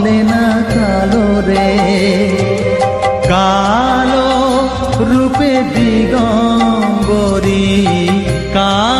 বলে না কালো রে। কালো রূপে দিগম্বরী কালো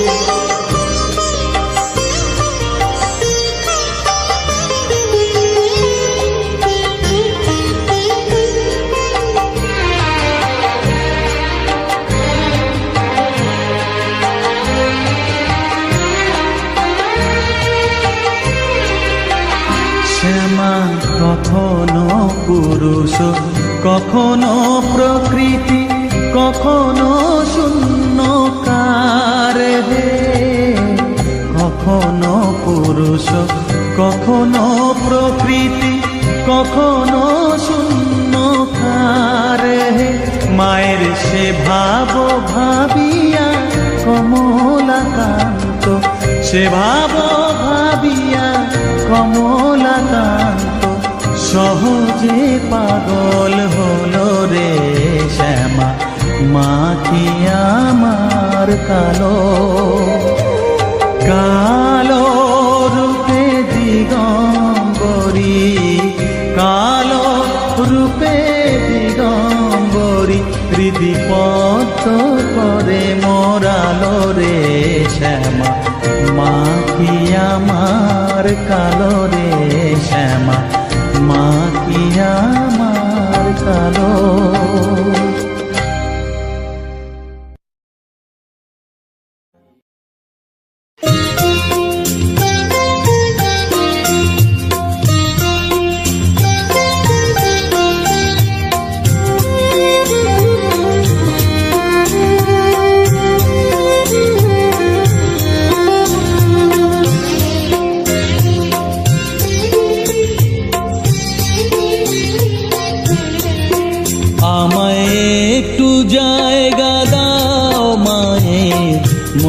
কখনো প্রকৃতি, কখনো শূন্য কার হে কখনো পুরুষ, কখনো প্রকৃতি, কখনো শূন্য কার হে মায়ের সে ভাব ভাবিয়া কমলাকান্ত, সে ভাব ভাবিয়া কমলাকান্ত। সহজে পাগল হলো রে শ্যামা, মা কি আমার কালো? কালো রূপে দিগম্বরী, কালো রূপে দিগম্বরী হৃদিপত করে মোরালো রে শ্যামা, মা কি আমার কালো রে?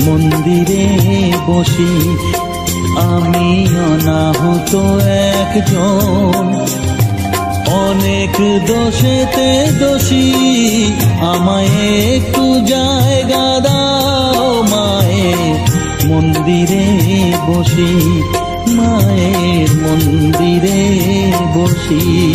মন্দিরে বসি। আমি অনাহুত একজন। অনেক দোষেতে দোষী। আমায় একটু জায়গা দাও মায়ে মন্দিরে বসি। মায়ের মন্দিরে বসি।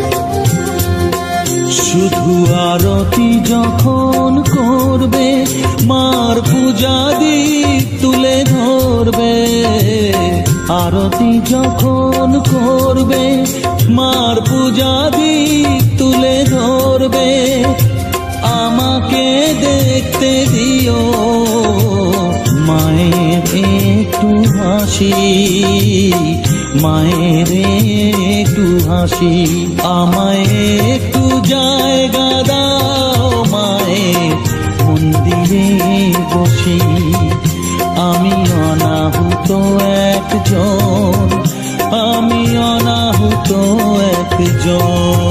শুধু আরতি যখন করবে, মার পূজা দিক তুলে ধরবে। আরতি যখন করবে, মার পূজা দিক তুলে ধরবে। আমাকে দেখতে দিও, মায়ের একটু হাসি। মায়ের একটু হাসি, আমায় একটু জায়গা দাও মায়ে মন্দিরে বসি। আমি অনাহুত একজন, আমি অনাহুত একজন।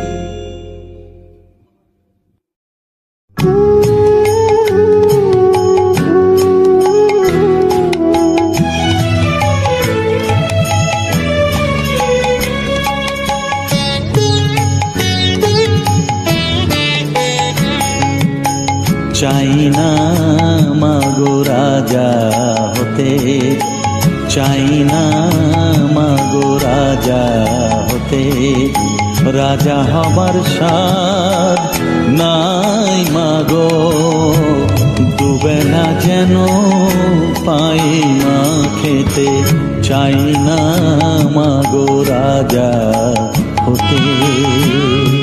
চাই না মাগো রাজা হতে। চাই না মাগো রাজা হতে। রাজা হবার সাদ নাই মাগো। না যেন পাই মা খেতে। চাই না মাগো রাজা হতে।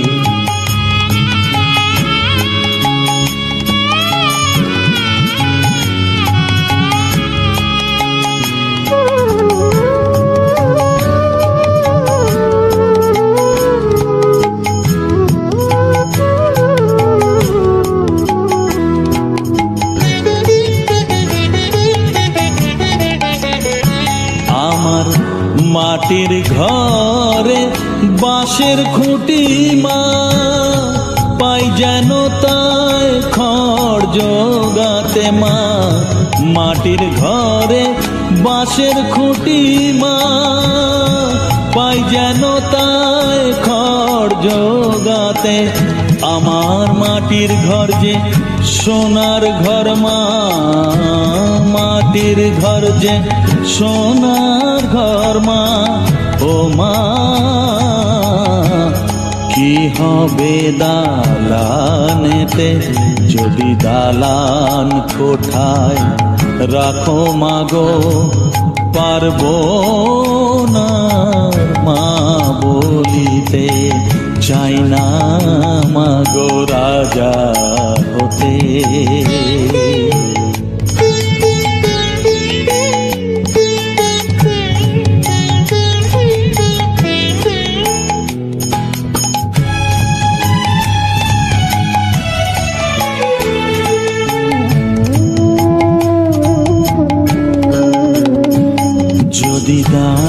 তাই খড় জোগাতে, আমার মাটির ঘর যে সোনার ঘর মা, মাটির ঘর যে সোনার ঘর মা, ও মা, কি হবে দালানেতে যদি দালান কোঠায় রাখো মাগো, পারব না। বলিতে চাই না মাগো রাজা হতে।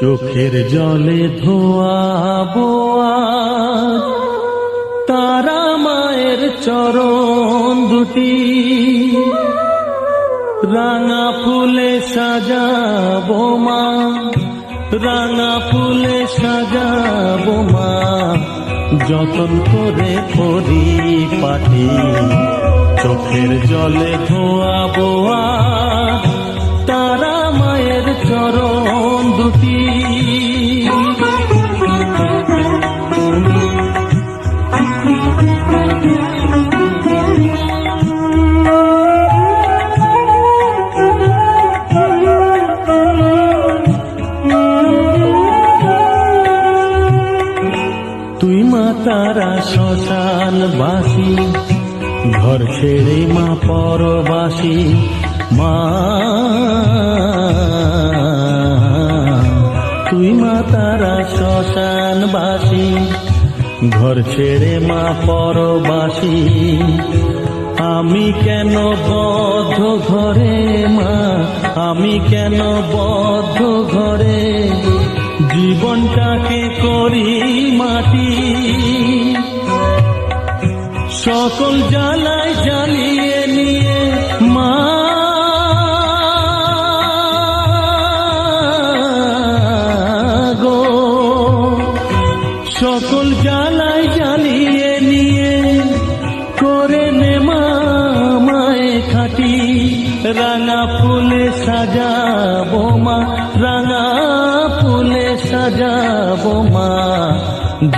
চোখের জলে ধোয়া, বোয়া। তারা মায়ের চরণ দুটি। রাঙা ফুলে সাজাবো মা। রাঙা ফুলে সাজাবো মা। যতন করে পরি পাঠি চোখের জলে ধোয়া, বোয়া। তারা মায়ের চরণ তুই মা তারা শ্মশান বাসি ঘর ছেড়ে মা পরবাসী। মা তুই মা তারা শ্মশান বাসি ঘর ছেড়ে মা পরবাসী। আমি কেন বদ্ধ ঘরে মা? আমি কেন বদ্ধ ঘরে? জীবনটাকে করি মাটি। সকল জ্বালায় জ্বালিয়ে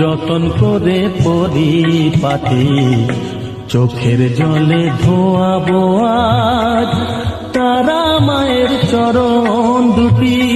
যতন করে পরি পাতি চোখের জলে ধোয়াবো আজ তারা মায়ের চরণ দুটি।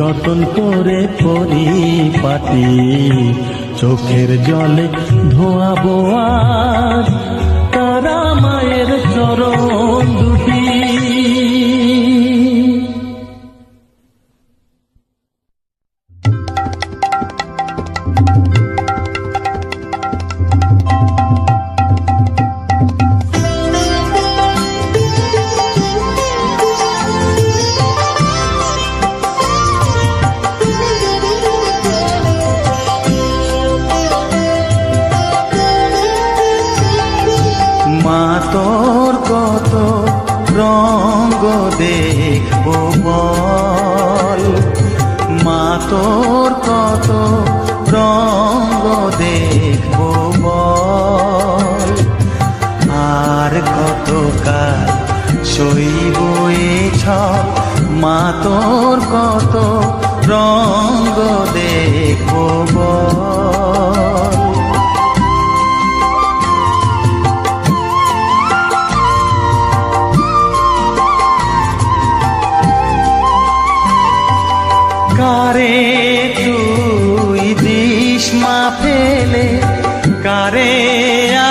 যতন করে পরিপাটি চোখের জলে ধোয়াবো আর তারা মায়ের চরণ দেখব বল। মা তোর কত রঙ্গ দেখব বল। আর কত কাল সইব এ মা তোর কত রঙ্গ দেখব বল। কারে তুই দিস মা ফেলে কারে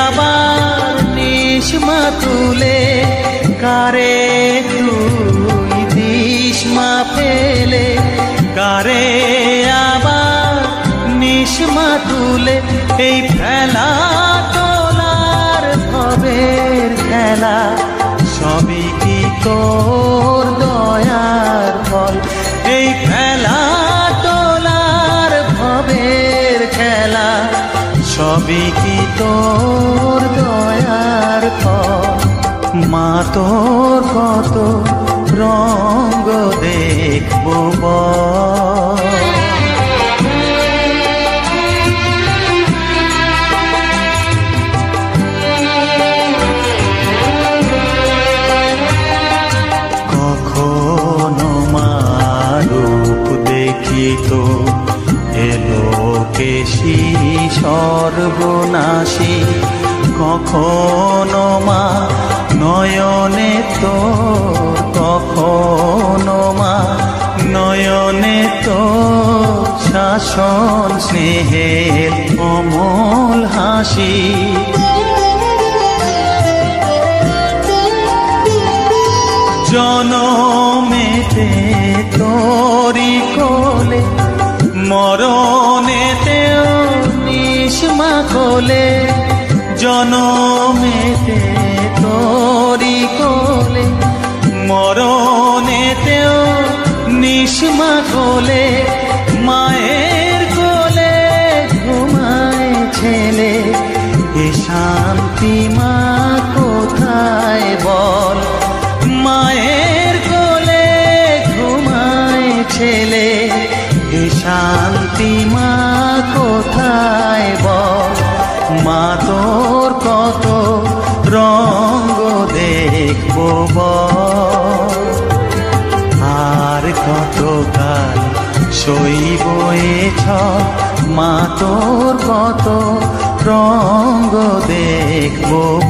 আবার নিস মা তুলে কারে তুই দিস মা ফেলে কারে আবার নিস মা তুলে এই সবই কি তোর দয়ার ফল মা তোর কত রঙ্গ দেখব কখনো মারূপ দেখি তো এলো কেশি সর্বনাশী কখনো মা নয়নে তো কখনো মা নয়নে তো শাসন স্নেহের অমল হাসি। জনমেতে ছল মা তোর কত রঙ্গ দেখব।